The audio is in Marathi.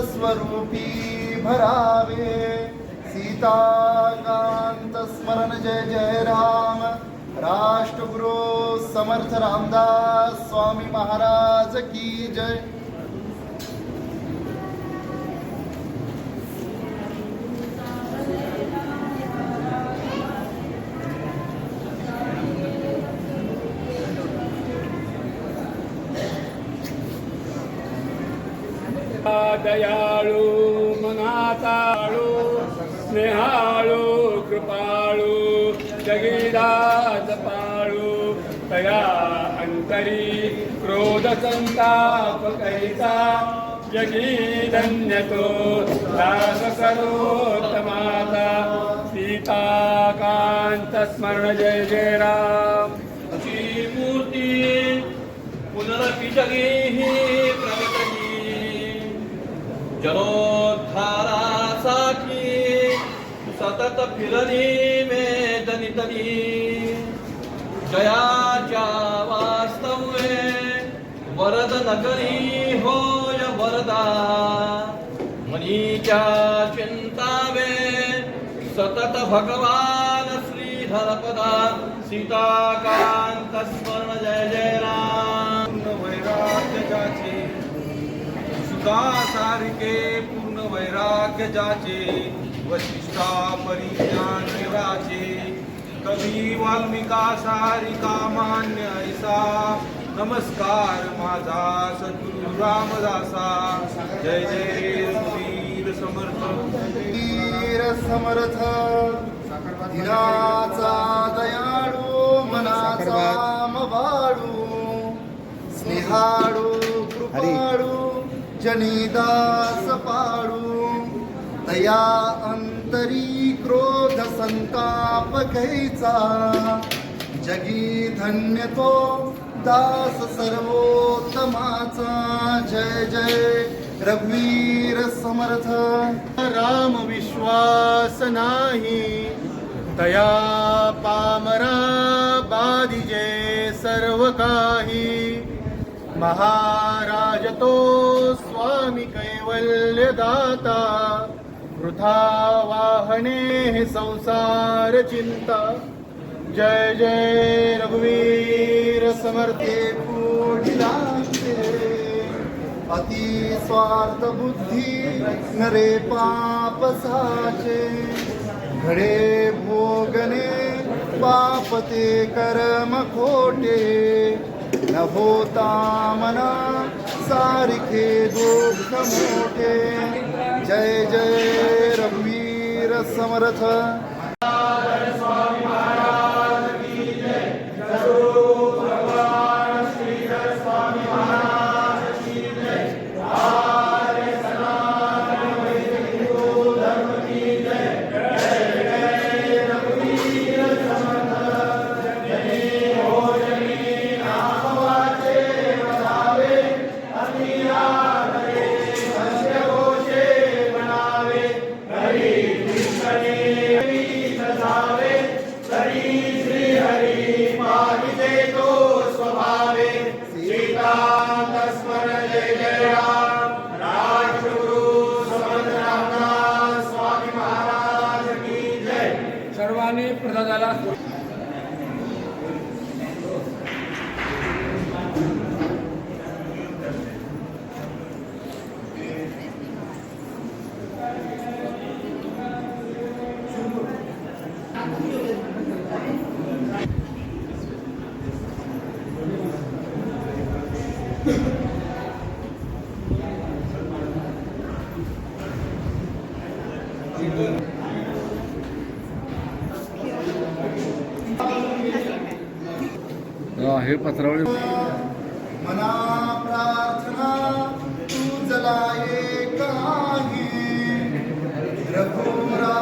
स्वरूपी भरावे। सीताकांत स्मरण जय जय राम। राष्ट्रगुरु समर्थ रामदास स्वामी महाराज की जय। दयाळू मनाताळू स्नेहाळू कृपाळू जगीदास पाळू तया अंतरी क्रोध संताप कैसा जगी धन्यतो दास सर्वोत्तमाता सीताकांत स्मरण जय जय राम। अशी मूर्ती पुनरपि जगी हे प्रगटली जनोद्धारासाठी सतत फिरली मेदनितली जयाच्या वास्तव्ये वरद नगरी होय वरदा। मनीच्या चिंतावे सतत भगवान श्रीधरपदा सीताकांत स्मरण सुखासारिके पूर्ण वैराग्य जाचे वशिष्ठा परिज्ञान राजे कवी वाल्मिका सारिका मान्य ऐसा। नमस्कार माझा सद्गुरु रामदासा। जय जय वीर समर्थ। वीर समर्थ। दिनाचा दया जनिदास पाडू. तया अंतरी क्रोध संताप घ्यायचा. जगी धन्य तो दास सर्वोत्तमाचा. जय जय रघुवीर समर्थ. राम विश्वास नाही. दया पामरा बाधिजे सर्व काही. महाराज तो स्वामी कैवल्यदाता वृथा वाहने संसार चिंता। जय जय रघुवीर समर्थे अति स्वार्थ बुद्धी नरे पाप साचे। घडे भोगने पापते कर्म खोटे। न होता मना सारिखे दुःख मोठे। जय जय रघुवीर समर्थ। झाला Thank you. हे पत्रावळी मना प्रार्थना तू जलाये काही रघुरा